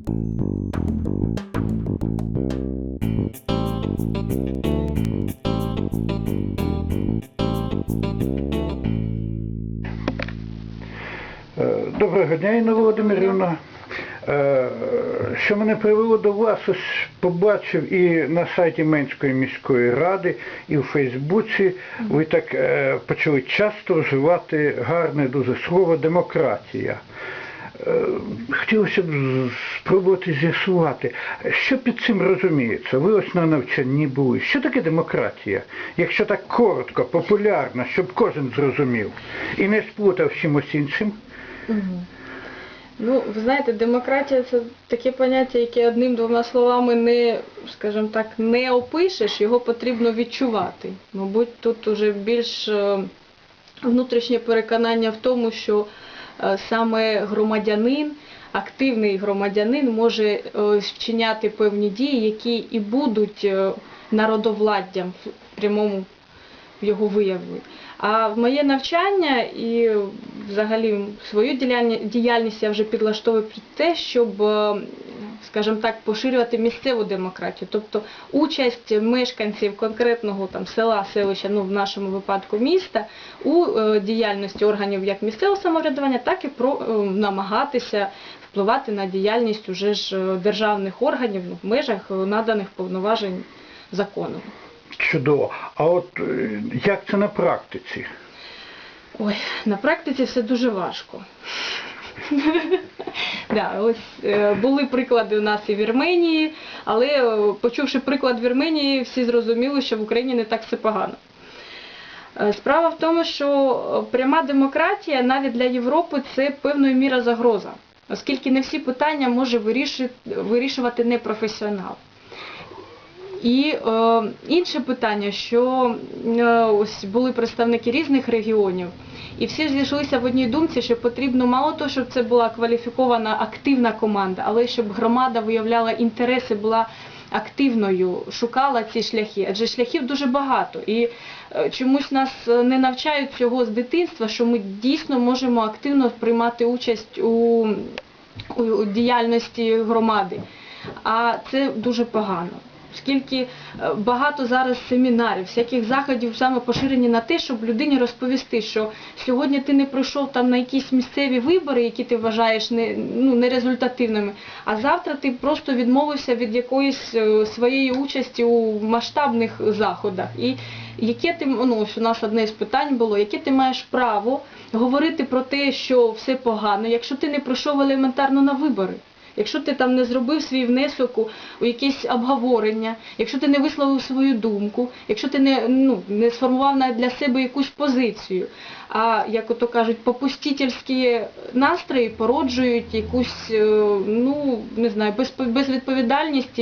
Е, Доброго дня, Інна Володимирівна. Е, Що мене привело до вас, ось побачив і на сайті Менської міської ради, і в Фейсбуці ви так е, почали часто вживати гарне дуже слово демократія. Хотілося б спробувати з'ясувати, що під цим розуміється. Ви ось на навчанні були. Що таке демократія? Якщо так коротко, популярно, щоб кожен зрозумів і не сплутав чимось іншим. Ну, ви знаєте, демократія це таке поняття, яке одним-двома словами не, скажімо так, не опишеш, його потрібно відчувати. Мабуть, тут уже більш е, внутрішнє переконання в тому, що е, саме громадянин, активний громадянин може е, вчиняти певні дії, які і будуть е, народовладдям в прямому його вияві. А моє навчання і взагалі свою діяльність я вже підлаштовую під те, щоб, е, скажімо так, поширювати місцеву демократію, тобто участь мешканців конкретного там села, селища, ну в нашому випадку міста, у діяльності органів як місцевого самоврядування, так і про намагатися впливати на діяльність уже ж е, державних органів в межах е, наданих повноважень законом. Чудово. А от е, як це на практиці? Ой, на практиці все дуже важко. Да, ось е, були приклади у нас і в Вірменії, але е, почувши приклад Вірменії, всі зрозуміли, що в Україні не так все погано. Е, Справа в тому, що пряма демократія навіть для Європи це певною мірою загроза, оскільки не всі питання може вирішувати не професіонал. І е, інше питання, що е, ось були представники різних регіонів, і всі зійшлися в одній думці, що потрібно мало того, щоб це була кваліфікована активна команда, але щоб громада виявляла інтереси, була активною, шукала ці шляхи. Адже шляхів дуже багато. І е, чомусь нас е, не навчають цього з дитинства, що ми дійсно можемо активно приймати участь у, у, у діяльності громади. А це дуже погано. Оскільки е, багато зараз семінарів, всяких заходів саме поширені на те, щоб людині розповісти, що сьогодні ти не пройшов там на якісь місцеві вибори, які ти вважаєш не, ну, нерезультативними, а завтра ти просто відмовився від якоїсь е, своєї участі у масштабних заходах. І яке ти, ну, ось у нас одне з питань було, яке ти маєш право говорити про те, що все погано, якщо ти не пройшов елементарно на вибори? Якщо ти там не зробив свій внесок у, якесь обговорення, якщо ти не висловив свою думку, якщо ти не, ну, не сформував для себе якусь позицію, а як ото кажуть, попустительські настрої породжують якусь, е, ну не знаю, безвідповідальність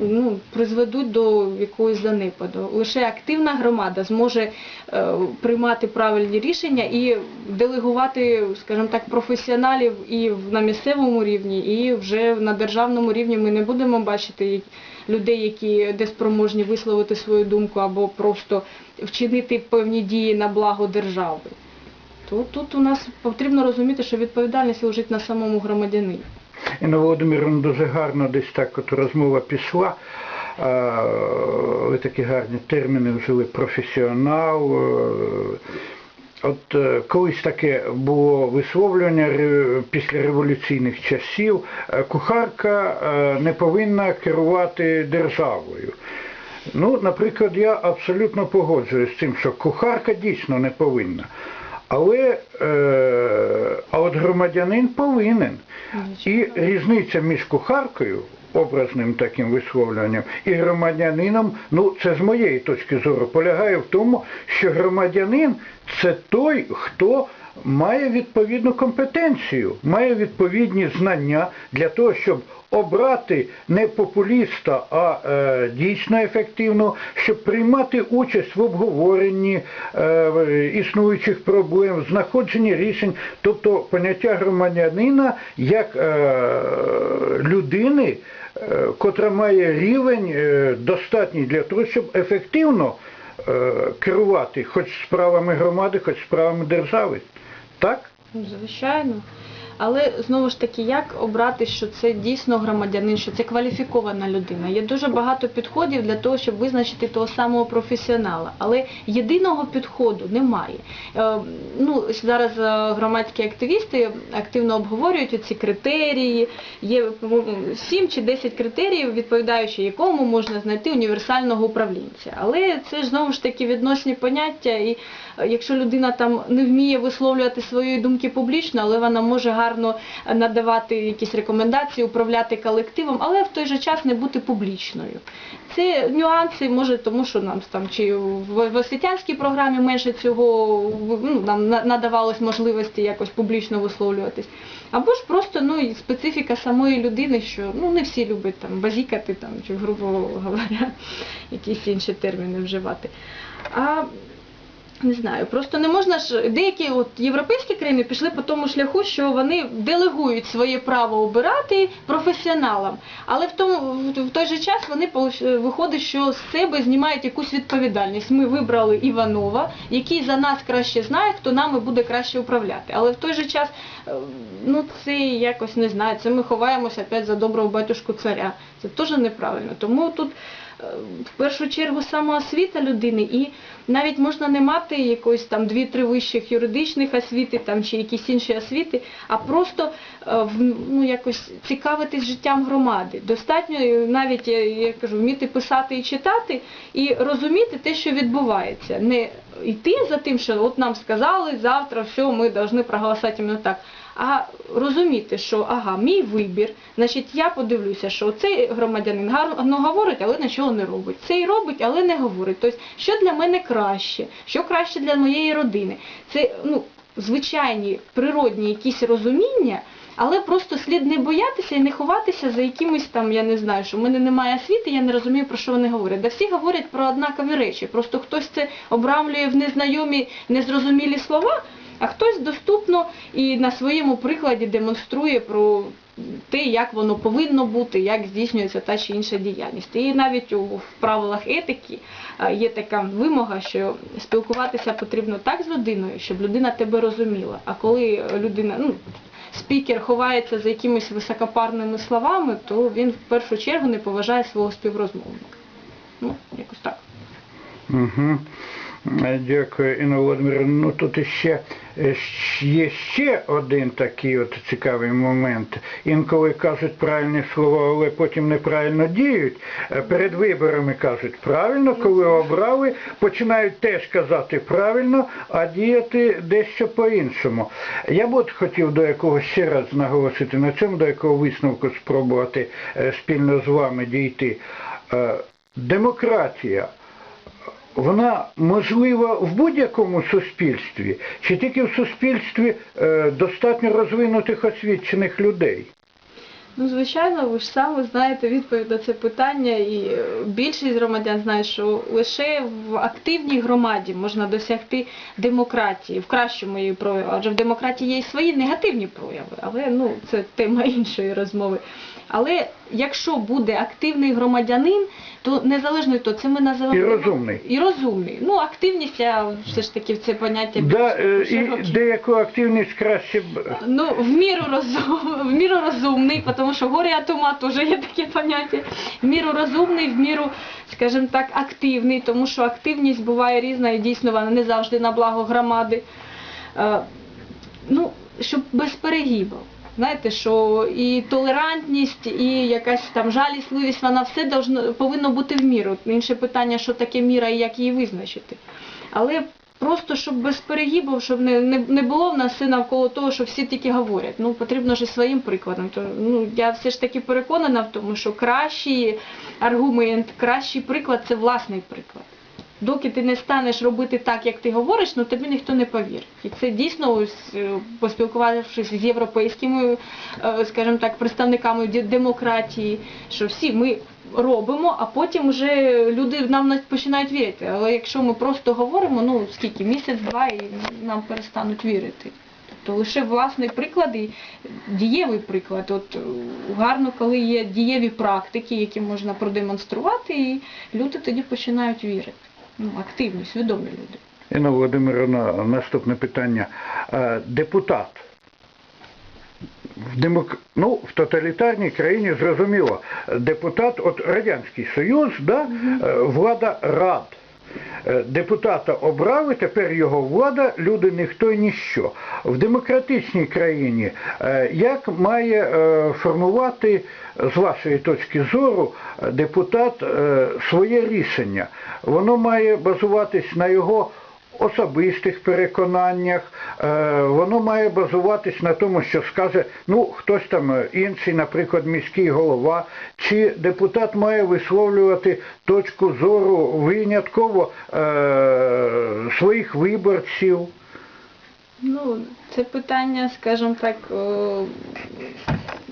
ну, призведуть до якогось занепаду. Лише активна громада зможе е, приймати правильні рішення і делегувати, скажімо так, професіоналів і на місцевому рівні, і вже на державному рівні ми не будемо бачити людей, які неспроможні висловити свою думку або просто вчинити певні дії на благо держави. То тут у нас потрібно розуміти, що відповідальність лежить на самому громадянині. Інна Володимирівна дуже гарно десь так от розмова пішла. Ви такі гарні терміни вжили професіонал. е, От е, колись таке було висловлювання після революційних часів. е, Кухарка не повинна керувати державою. Ну, наприклад, я абсолютно погоджуюсь з тим, що кухарка дійсно не повинна. Але е, а от громадянин повинен. І різниця між кухаркою, образним таким висловлюванням, і громадянином, ну це з моєї точки зору, полягає в тому, що громадянин це той, хто має відповідну компетенцію, має відповідні знання для того, щоб обрати не популіста, а е, дійсно ефективно, щоб приймати участь в обговоренні е, існуючих проблем, знаходженні рішень, тобто поняття громадянина як е, людини, е, котра має рівень е, достатній для того, щоб ефективно е, керувати хоч справами громади, хоч справами держави. Так? Ну, Звичайно. Але знову ж таки, як обрати, що це дійсно громадянин, що це кваліфікована людина? Є дуже багато підходів для того, щоб визначити того самого професіонала, але єдиного підходу немає. Е, Ну, зараз е, громадські активісти активно обговорюють ці критерії. Є по-моєму, 7 чи 10 критеріїв, відповідаючи якому можна знайти універсального управлінця. Але це ж знову ж таки відносні поняття, і е, якщо людина там не вміє висловлювати свої думки публічно, але вона може гарно е, надавати якісь рекомендації, управляти колективом, але в той же час не бути публічною. Це нюанси, може, тому що нам там чи в, освітянській програмі менше цього ну, нам надавалось можливості якось публічно висловлюватись. Або ж просто ну, специфіка самої людини, що ну, не всі люблять там базікати там, чи, грубо говоря, якісь інші терміни вживати. А не знаю, просто не можна ж деякі от європейські країни пішли по тому шляху, що вони делегують своє право обирати професіоналам, але в тому в- той же час вони виходить, що з себе знімають якусь відповідальність. Ми вибрали Іванова, який за нас краще знає, хто нами буде краще управляти. Але в той же час, е, ну це якось не знаю. Це ми ховаємося опять за доброго батюшку царя. Це теж неправильно. Тому тут в першу чергу самоосвіта людини і навіть можна не мати якоїсь там дві-три вищих юридичних освіти там чи якісь інші освіти, а просто е, ну, якось цікавитись життям громади. Достатньо е, навіть я, я кажу, вміти писати і читати і розуміти те, що відбувається. Не йти за тим, що от нам сказали, завтра все, ми повинні проголосувати так. А розуміти, що ага, мій вибір, значить я подивлюся, що цей громадянин гарно говорить, але нічого не робить. Цей робить, але не говорить. Тобто, що для мене краще, що краще для моєї родини. Це ну, звичайні природні якісь розуміння, але просто слід не боятися і не ховатися за якимось там, я не знаю, що в мене немає освіти, я не розумію, про що вони говорять. Да всі говорять про однакові речі. Просто хтось це обрамлює в незнайомі, незрозумілі слова, а хтось доступно і на своєму прикладі демонструє про те, як воно повинно бути, як здійснюється та чи інша діяльність. І навіть у правилах етики е, є така вимога, що спілкуватися потрібно так з людиною, щоб людина тебе розуміла. А коли людина, ну, спікер ховається за якимись високопарними словами, то він в першу чергу не поважає свого співрозмовника. Ну, якось так. Угу. Дякую, Інна Володимирівна. Ну тут іще е, є ще один такий от цікавий момент. Інколи кажуть правильні слова, але потім неправильно діють. Е, Перед виборами кажуть правильно, коли обрали, починають теж казати правильно, а діяти дещо по-іншому. Я б от хотів до якого ще раз наголосити на цьому, до якого висновку спробувати е, спільно з вами дійти. Е, Демократія вона можлива в будь-якому суспільстві, чи тільки в суспільстві е, достатньо розвинутих освічених людей? Ну, звичайно, ви ж саме знаєте відповідь на це питання, і е, більшість громадян знають, що лише в активній громаді можна досягти демократії, в кращому її прояві. Адже в демократії є і свої негативні прояви, але ну, це тема іншої розмови. Але якщо буде активний громадянин, то незалежно від того, це ми називаємо І розумний. і розумний. Ну, активність, я все ж таки в це поняття Да, е, і деяку активність краще б. Ну, в міру, розум, в міру розумний, тому що горе от ума теж є таке поняття. В міру розумний, в міру, скажімо так, активний, тому що активність буває різна і дійсно вона не завжди на благо громади. Е, ну, щоб без перегибів. Знаєте, що і толерантність, і якась там жалісливість, вона все должно, повинно бути в міру. Інше питання, що таке міра і як її визначити. Але просто щоб без перегибів, щоб не, не, не було в нас все навколо того, що всі тільки говорять. Ну, потрібно ж своїм прикладом. То, ну, я все ж таки переконана в тому, що кращий аргумент, кращий приклад це власний приклад. Доки ти не станеш робити так, як ти говориш, ну тобі ніхто не повірить. І це дійсно, ось, е, поспілкувавшись з європейськими, е, скажімо так, представниками демократії, що всі ми робимо, а потім вже люди нам починають вірити. Але якщо ми просто говоримо, ну скільки, місяць-два і нам перестануть вірити. Тобто лише власний приклад і дієвий приклад. От е, гарно, коли є дієві практики, які можна продемонструвати, і люди тоді починають вірити. Ну, активні, свідомі люди. Інна Володимировна, наступне питання. Е, Депутат. в демок... ну, в тоталітарній країні зрозуміло, депутат, от Радянський Союз, да, е, влада рад. Е, Депутата обрали, тепер його влада, люди ніхто і ніщо. В демократичній країні е, як має е, формувати, з вашої точки зору, депутат своє рішення? Воно має базуватись на його особистих переконаннях, е, воно має базуватись на тому, що скаже, ну, хтось там е, інший, наприклад, міський голова, чи депутат має висловлювати точку зору винятково е, своїх виборців. Ну, це питання, скажімо так,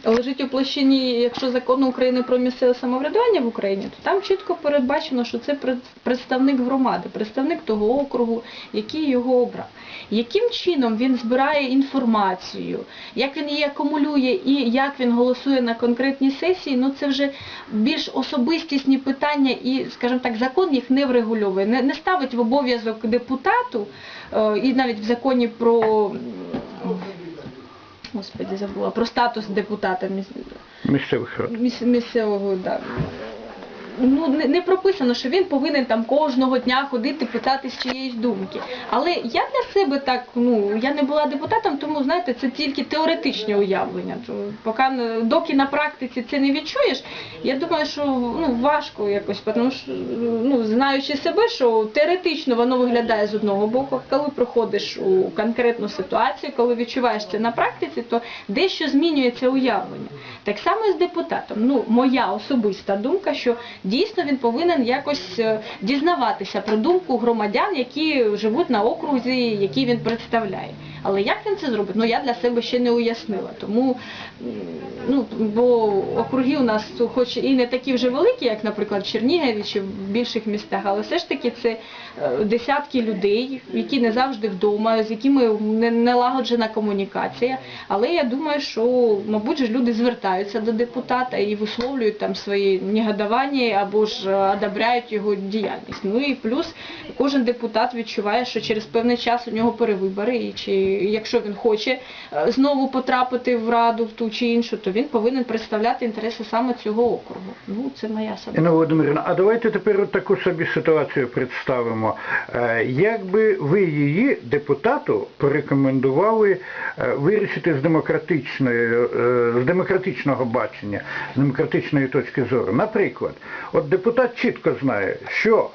лежить у площині, якщо закону України про місцеве самоврядування в Україні, то там чітко передбачено, що це пред- представник громади, представник того округу, який його обрав. Яким чином він збирає інформацію, як він її акумулює і як він голосує на конкретній сесії, ну це вже більш особистісні питання і, скажімо так, закон їх не врегульовує, не, ставить в обов'язок депутату, е, і навіть в законі про Господи, забула про статус депутата міс- Місцевих рад. міс- місцевого, да. Ну, не, не прописано, що він повинен там кожного дня ходити питати з чиєїсь думки. Але я для себе так, ну, я не була депутатом, тому, знаєте, це тільки теоретичне уявлення. Поки, доки на практиці це не відчуєш, я думаю, що ну, важко якось, тому що, ну, знаючи себе, що теоретично воно виглядає з одного боку, коли проходиш у конкретну ситуацію, коли відчуваєш це на практиці, то дещо змінюється уявлення. Так само і з депутатом. Ну, моя особиста думка, що дійсно він повинен якось е, дізнаватися про думку громадян, які живуть на окрузі, які він представляє. Але як він це зробить? Ну я для себе ще не уяснила. Тому ну бо округи у нас хоч і не такі вже великі, як, наприклад, в Чернігові чи в більших містах, але все ж таки це е, десятки людей, які не завжди вдома, з якими не налагоджена комунікація. Але я думаю, що, мабуть, ж люди звертаються до депутата і висловлюють там свої негодування або ж е, одобряють його діяльність. Ну і плюс кожен депутат відчуває, що через певний час у нього перевибори, і чи якщо він хоче е, знову потрапити в раду в ту чи іншу, то він повинен представляти інтереси саме цього округу. Ну це моя особиста. Інна Володимирівна, а давайте тепер от таку собі ситуацію представимо. Е, Як би ви її, депутату, порекомендували е, вирішити з демократичної, з демократичного бачення, з демократичної точки зору? Наприклад, от депутат чітко знає, що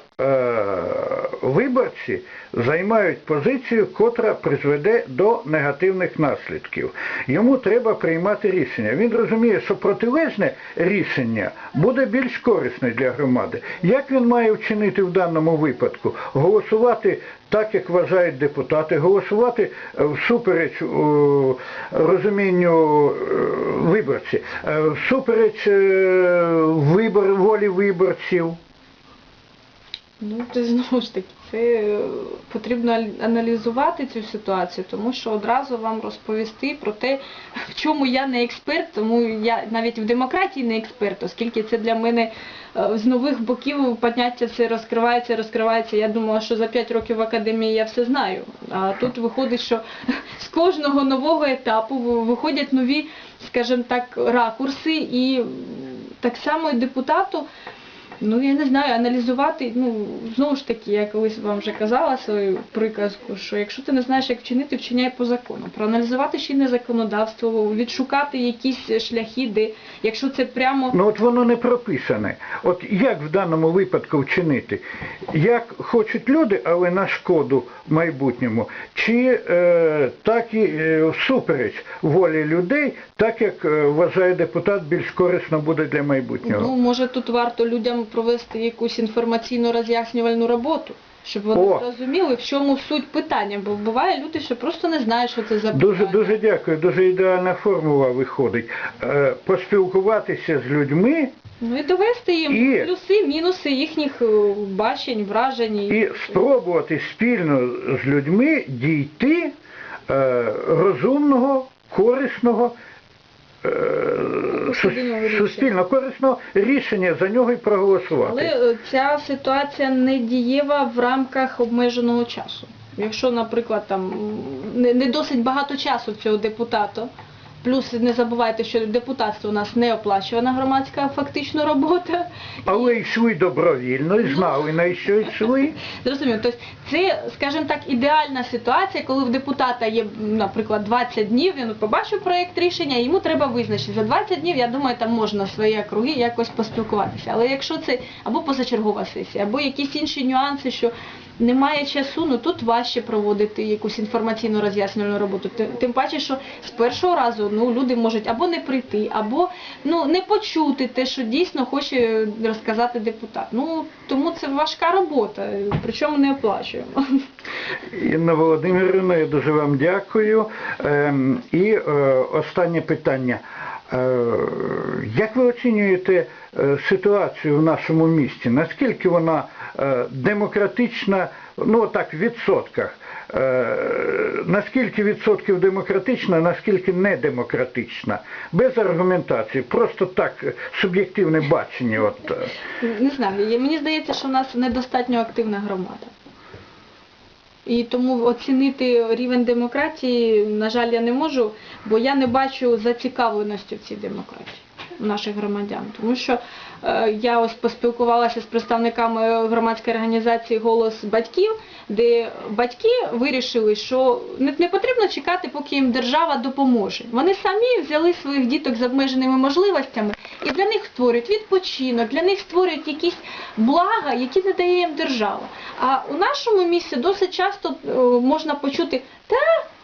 виборці займають позицію, котра призведе до негативних наслідків. Йому треба приймати рішення. Він розуміє, що протилежне рішення буде більш корисне для громади. Як він має вчинити в даному випадку? Голосувати так, як вважають депутати, голосувати е, всупереч розумінню е, виборці, е, всупереч е, вибор, волі виборців. Ну, це знову ж таки, це е, потрібно аналізувати цю ситуацію, тому що одразу вам розповісти про те, в чому я не експерт, тому я навіть в демократії не експерт, оскільки це для мене е, з нових боків поняття це розкривається, розкривається. Я думала, що за 5 років в академії я все знаю. А тут виходить, що з кожного нового етапу виходять нові, скажімо так, ракурси, і так само і депутату. Ну, я не знаю, аналізувати, ну, знову ж таки, я колись вам вже казала свою приказку, що якщо ти не знаєш, як вчинити, вчиняй по закону. Проаналізувати чинне законодавство, відшукати якісь шляхи, де, якщо це прямо Ну от воно не прописане. От як в даному випадку вчинити? Як хочуть люди, але на шкоду майбутньому, чи е, так і е, всупереч волі людей, так як е, вважає депутат, більш корисно буде для майбутнього? Ну, може тут варто людям провести якусь інформаційно роз'яснювальну роботу, щоб вони О! зрозуміли, в чому суть питання. Бо буває люди, що просто не знають, що це за Дуже питання. дуже дякую. Дуже ідеальна формула виходить. Е, поспілкуватися з людьми Ну і довести їм І- плюси, мінуси їхніх е, бачень, вражень. і спробувати спільно з людьми дійти е, розумного, корисного. е, Суспільного сус- рішення. Суспільно корисно рішення за нього і проголосувати. Але е, ця ситуація не дієва в рамках обмеженого часу. Якщо, наприклад, там не досить багато часу цього депутата, Плюс не забувайте, що депутатство у нас не оплачувана громадська фактично робота. Але йшли добровільно і знали, на що йшли. Зрозуміло, тобто це, скажімо так, ідеальна ситуація, коли в депутата є, наприклад, 20 днів, він побачив проєкт рішення, йому треба визначити. За 20 днів, я думаю, там можна свої округи якось поспілкуватися. Але якщо це або позачергова сесія, або якісь інші нюанси, що немає часу, ну тут важче проводити якусь інформаційну роз'яснювальну роботу. Тим, паче, що з першого разу ну, люди можуть або не прийти, або ну, не почути те, що дійсно хоче розказати депутат. Ну, тому це важка робота, причому не оплачуємо. Інна Володимирівна, я дуже вам дякую. Ем, І е, останнє питання. Е, Як ви оцінюєте е, ситуацію в нашому місті? Наскільки вона демократична, ну так, в відсотках? Е, Наскільки відсотків демократична, наскільки не демократична? Без аргументації, просто так е, суб'єктивне бачення. От. е. Не знаю, мені здається, що в нас недостатньо активна громада. І тому оцінити рівень демократії, на жаль, я не можу, бо я не бачу зацікавленості в цій демократії наших громадян. Тому що е, я ось поспілкувалася з представниками громадської організації Голос батьків, де батьки вирішили, що не, потрібно чекати, поки їм держава допоможе. Вони самі взяли своїх діток з обмеженими можливостями і для них створюють відпочинок, для них створюють якісь блага, які не дає їм держава. А у нашому місці досить часто е, можна почути, та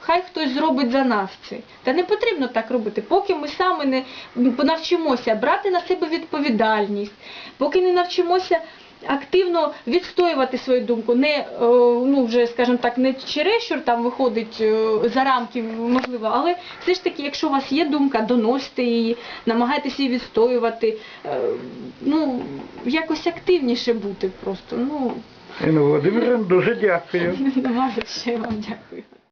хай хтось зробить за нас це. Та не потрібно так робити, поки ми саме не навчимося брати на себе відповідальність, поки не навчимося активно відстоювати свою думку, не е, ну вже скажімо так, не чересчур там виходить е, за рамки, можливо, але все ж таки, якщо у вас є думка, доносьте її, намагайтеся її відстоювати, е, ну якось активніше бути просто. Ну Інна Володимирівна, дуже дякую. ще вам дякую.